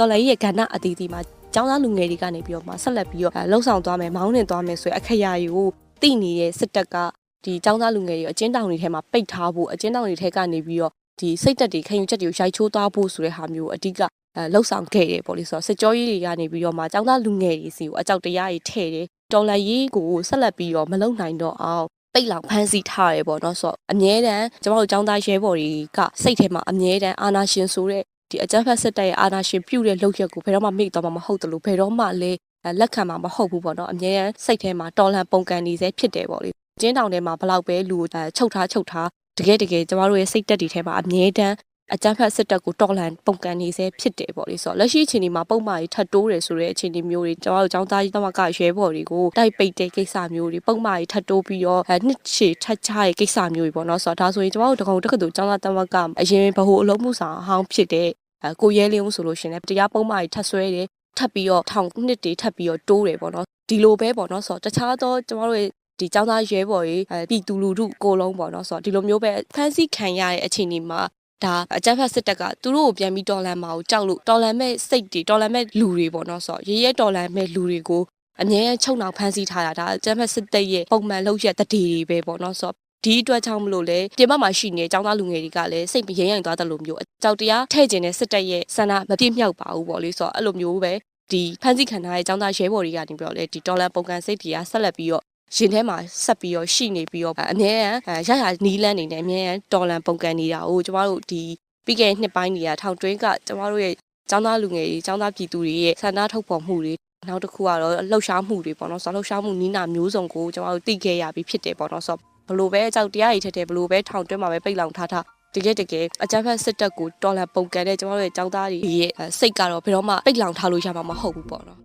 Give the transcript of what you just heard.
တော်လိုင်းရဲ့ကဏ္ဍအသီးသီးမှာကျောင်းသားလူငယ်တွေကနေပြီးတော့မှဆက်လက်ပြီးတော့လှုပ်ဆောင်သွားမယ်မောင်းနှင်သွားမယ်ဆိုရအခရာကြီးကိုသိနေတဲ့စစ်တပ်ကဒီကျောင်းသားလူငယ်တွေအကျဉ်းတောင်တွေထဲမှာပိတ်ထားဖို့အကျဉ်းတောင်တွေထဲကနေပြီးတော့ဒီစိတ်တက်တွေခံယူချက်တွေကိုရိုက်ချိုးသွားဖို့ဆိုတဲ့ဟာမျိုးအဓိကအဲလှုပ်ဆောင်ခဲ့တယ်ပေါ့လေဆိုတော့စစ်ကြောရေးတွေကနေပြီးတော့မှကျောင်းသားလူငယ်တွေစီကိုအကြောက်တရားတွေထည့်တယ်တော်လိုင်းရေးကိုဆက်လက်ပြီးတော့မလုံနိုင်တော့အောင်ပိတ်လောင်ဖမ်းဆီးထားတယ်ပေါ့နော်ဆိုတော့အမြဲတမ်းကျမတို့ចောင်းသားရဲဘော်တွေကစိတ်ထဲမှာအမြဲတမ်းအာနာရှင်ဆိုတဲ့ ဒီအကြမ်းဖက်စစ်တပ်ရဲ့အာနာရှင်ပြုတ်တဲ့လုပ်ရက်ကိုဘယ်တော့မှမေ့တော့မှာမဟုတ်တယ်လို့ဘယ်တော့မှလည်းအဲလက်ခံမှာမဟုတ်ဘူးပေါ့နော်အမြဲတမ်းစိတ်ထဲမှာတော်လန်ပုံကန်နေစေဖြစ်တယ်ပေါ့လေကျင်းတောင်ထဲမှာဘလောက်ပဲလူကိုအဲချုပ်ထားချုပ်ထားတကယ်တကယ်ကျမတို့ရဲ့စိတ်တက်တွေထဲမှာအမြဲတမ်းအကြမ်းဖက်စစ်တပ်ကိုတော်လန်ပုံကန်နေစေဖြစ်တယ်ပေါ့လေဆိုတော့လက်ရှိအချိန်ဒီမှာပုံမှန်ကြီးထပ်တိုးတယ်ဆိုတဲ့အခြေအနေမျိုးတွေကျမတို့ចောင်းသားကြီးတမကရဲဘော်တွေကိုတိုက်ပိတ်တဲ့ကိစ္စမျိုးတွေပုံမှန်ကြီးထပ်တိုးပြီးတော့အဲနှစ်ရှည်ထပ်ချရဲ့ကိစ္စမျိုးတွေပေါ့နော်ဆိုတော့ဒါဆိုရင်ကျမတို့တကုံတက္ကသိုလ်ចောင်းသားတမကအရင်ဗဟိုအလုံးမှုဆောင်အဟောင်းဖြစ်တဲ့အဲ ကိုရဲလင်းဦးဆိုလို့ရှရင်လည်းတရားပုံမှန်ကြီးထပ်ဆွဲတယ်ထပ်ပြီးတော့ထောင်နှစ်တွေထပ်ပြီးတော့တိုးတယ်ပေါ့နော်ဒီလိုပဲပေါ့နော်ဆိုတော့တခြားသောကျမတို့ရဲ့ဒီចောင်းသားရဲဘော်ကြီးအဲပြည်သူလူထုအကိုလုံးပေါ့နော်ဆိုတော့ဒီလိုမျိုးပဲဖမ်းဆီးခံရတဲ့အခြေအနေမှာဒါအကြမ်းဖက်စစ်တပ်ကသူတို့ကိုပြန်ပြီးတော်လန်မှာကိုကြောက်လို့တော်လန်မဲ့စိတ်တွေတော်လန်မဲ့လူတွေပေါ့နော်ဆိုတော့ရဲရဲတော်လန်မဲ့လူတွေကိုအမြဲတမ်းချုပ်နှောင်ဖမ်းဆီးထားတာဒါအကြမ်းဖက်စစ်တပ်ရဲ့ပုံမှန်လုပ်ရက်တတိတွေပဲပေါ့နော်ဆိုတော့ ဒီအတွက်ကြောင့်မလို့လေပြင်ပမှာရှိနေတဲ့ចောင်းသားလူငယ်တွေကလည်းစိတ်မရရင်သွားတယ်လို့မျိုးအကြောက်တရားထဲ့ကျင်တဲ့စစ်တပ်ရဲ့ဆန္ဒမပြည့်မြောက်ပါဘူးပေါ့လေဆိုတော့အဲ့လိုမျိုးပဲဒီဖမ်းဆီးခံထားတဲ့ចောင်းသားရဲဘော်တွေကနေပြီးတော့လေဒီတော်လန်ပုံကန်စိတ်တွေကဆက်လက်ပြီးတော့ရင်ထဲမှာဆက်ပြီးတော့ရှိနေပြီးတော့အမြဲတမ်းအဲရရနီးလန်းနေတယ်အမြဲတမ်းတော်လန်ပုံကန်နေတာကိုကျမတို့ဒီ ပြီးခဲ့တဲ့နှစ်ပိုင်းတွေကထောင်တွင်းကကျမတို့ရဲ့ចောင်းသားလူငယ်တွေចောင်းသားပြည်သူတွေရဲ့ဆန္ဒထုတ်ဖော်မှုတွေနောက်တစ်ခုကတော့လှုပ်ရှားမှုတွေပေါ့နော်ဆိုတော့လှုပ်ရှားမှုနီးနာမျိုးစုံကိုကျမတို့သိခဲ့ရပြီးဖြစ်တယ်ပေါ့နော်ဆိုတော့ ဘလို့ပဲအကြောက်တရားတွေထက်တယ်ဘလို့ပဲထောင်တွင်းမှာပဲပိတ်လောင်ထားထားတကယ်တကယ်အကြမ်းဖက်စစ်တပ်ကိုတော်လန်ပုံကန်တဲ့ကျမတို့ရဲ့ចောင်းသားတွေရဲ့စိတ်ကတော့ဘယ်တော့မှပိတ်လောင်ထားလို့ရမှာမဟုတ်ဘူးပေါ့နော်